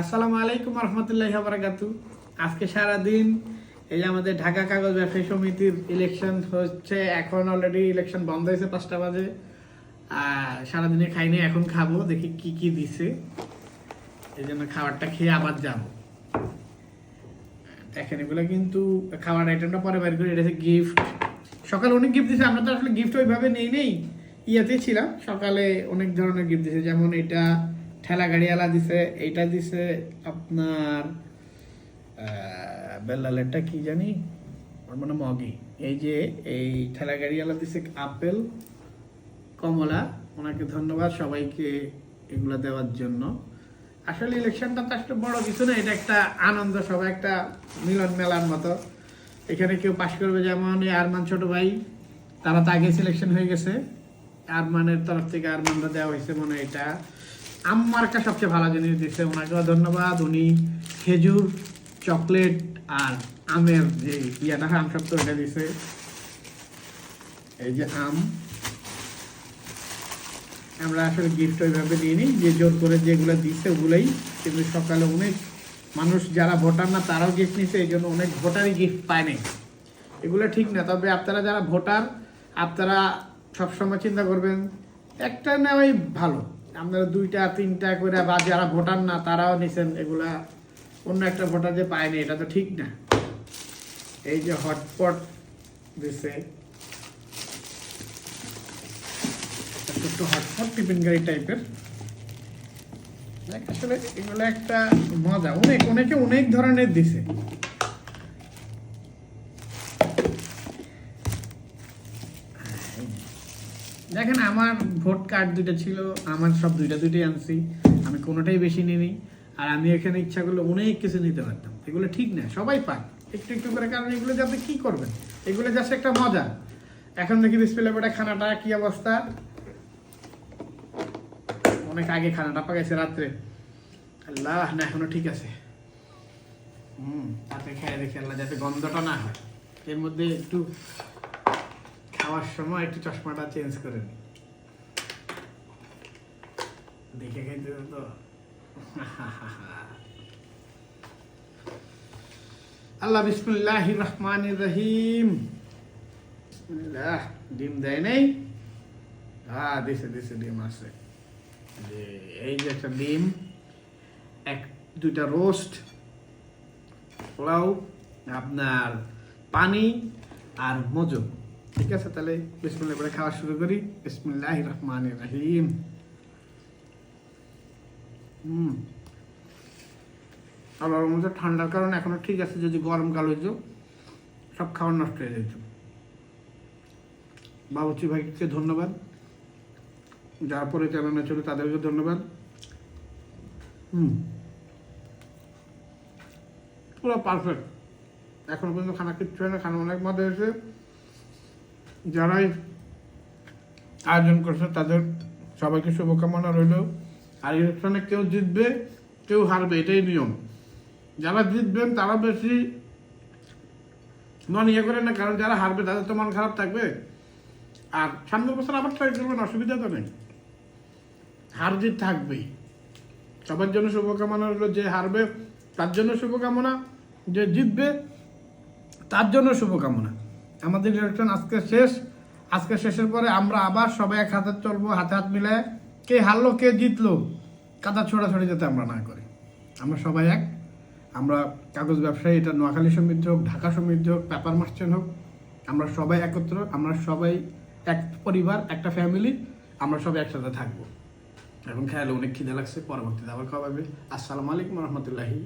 আসসালামু আলাইকুম রহমতুল্লাহ বারাকাতু আজকে সারাদিন এই যে আমাদের ঢাকা কাগজ ব্যবসায়ী সমিতির ইলেকশন হচ্ছে। এখন অলরেডি ইলেকশন বন্ধ হয়েছে পাঁচটা বাজে। আর সারাদিনে খাইনি এখন খাব, দেখি কি কি দিছে। এই জন্য খাবারটা খেয়ে আবার যাব। দেখেন, এগুলো কিন্তু খাবার আইটেমটা পরে বের করে, এটা হচ্ছে গিফট সকালে অনেক গিফট দিছে, আমরা তো আসলে গিফট ওইভাবে নেই নেই ইয়েতে ছিলাম। সকালে অনেক ধরনের গিফট দিছে, যেমন এটা ঠেলা গাড়িওয়ালা দিছে, এইটা দিছে, আপনার বেল্লালেরটা কি জানি? ওর মানে মগি এই যে, এই ঠেলা গাড়িওয়ালা দিছে আপেল, কমলা, ওনাকে ধন্যবাদ সবাইকে এগুলো দেওয়ার জন্য। আসলে ইলেকশনটা তো আসলে বড় কিছু না, এটা একটা আনন্দ, সবাই একটা মিলন মেলার মতো। এখানে কেউ পাশ করবে যেমন আরমান ছোট ভাই, তারা তো আগে সিলেকশন হয়ে গেছে। আরমানের তরফ থেকে আরমানরা দেওয়া হয়েছে মনে এটা। আম্মারকা সবচেয়ে ভালো জিনিস দিচ্ছে ওনাকেও ধন্যবাদ। উনি খেজুর, চকলেট আর আমের যে ইয়াটা হয় আম সব তো এটা দিছে। এই যে আম, আমরা আসলে গিফট ওইভাবে দিইনি, যে জোর করে যেগুলো দিচ্ছে ওগুলোই। কিন্তু সকালে অনেক মানুষ যারা ভোটার না, তারাও গিফট নিচ্ছে এই জন্য অনেক ভোটারই গিফট পায়নি। এগুলো ঠিক না, তবে আপনারা যারা ভোটার, আপনারা সবসময় চিন্তা করবেন, একটা নেওয়াই ভালো। আপনারা দুইটা, তিনটা করে বা যারা ভোটার না, তারাও নিছেন এগুলা। অন্য একটা ভোটার যে পায়নি, এটা তো ঠিক না। এই যে হটপট দিছে। ছোট্ট হটপট টিফিন গাড়ি টাইপের। আসলে এগুলো একটা মজা। অনেক, অনেকে অনেক ধরনের দিছে। দেখেন, আমার ভোট কার্ড দুইটা ছিল, আমার সব দুইটা দুইটাই আনছি, আমি কোনোটাই বেশি নিইনি, আর আমি এখানে ইচ্ছা করলে অনেক কিছু নিতে পারতাম। এগুলো ঠিক না, সবাই পায় একটু একটু করে, কারণ এগুলো আপনি কি করবেন? এগুলো জাস্ট একটা মজা। এখন দেখি ডিসপ্লে বোর্ডে খানাটা কি অবস্থা? অনেক আগে খানাটা পাকাইছে রাত্রে। আল্লাহ, না, এখনও ঠিক আছে। হুম, তাতে খেয়ে দেখি আল্লাহ যাতে গন্ধটা না হয়। এর মধ্যে একটু খাওয়ার সময় একটু চশমাটা চেঞ্জ করে নি। দেখে খাইতে তো আল্লাহ বিসমুল্লাহ রহমান রহিম। ডিম দেয় নাই? হ্যাঁ দিছে দিছে, ডিম আছে। যে এই যে একটা ডিম, এক, দুইটা রোস্ট, পোলাও, আপনার পানি আর মজু ঠিক আছে, তাহলে বিসমিল্লাহ করে খাওয়া শুরু করি। বিসমিল্লাহ রহমান রহিম। হুম। ওর মধ্যে ঠান্ডার কারণে এখনও ঠিক আছে, যদি গরমকাল হইতো, সব খাবার নষ্ট হয়ে যেত। বাবুচি ভাইকে ধন্যবাদ। যারা পরিচালনা ছিল তাদেরকে ধন্যবাদ। হুম। পুরো পারফেক্ট এখন পর্যন্ত খানা কিচ্ছু হয় না, খানা অনেক মজা হয়েছে। যারাই আয়োজন করছে, তাদের সবাইকে শুভকামনা রইল। আর ইলেকশনে কেউ জিতবে, কেউ হারবে, এটাই নিয়ম। যারা জিতবেন, তারা বেশি মন ইয়ে করেন না, কারণ যারা হারবে, তাদের তো মন খারাপ থাকবে। আর সামনের বছর আবার ট্রাই করবেন, অসুবিধা তো নেই। হার জিত থাকবেই। সবার জন্য শুভকামনা রইল, যে হারবে, তার জন্য শুভকামনা, যে জিতবে, তার জন্য শুভকামনা। আমাদের ইলেকশন আজকে শেষ। আজকে শেষের পরে আমরা আবার সবাই এক হাতে চলবো, হাতে হাত মিলায় কে হারলো, কে জিতলো, কাদা ছোড়াছড়ি যাতে আমরা না করি। আমরা সবাই এক। আমরা কাগজ ব্যবসায়ী, এটা নোয়াখালী সমৃদ্ধ হোক, ঢাকা সমৃদ্ধ হোক, পেপার মার্চেন্ট হোক, আমরা সবাই একত্র, আমরা সবাই এক পরিবার, একটা ফ্যামিলি আমরা সবাই একসাথে থাকব। এখন খেয়ালে, অনেক খিদে লাগছে, পরবর্তীতে আবার খাওয়াবে আসসালামু আলাইকুম রহমতুল্লাহি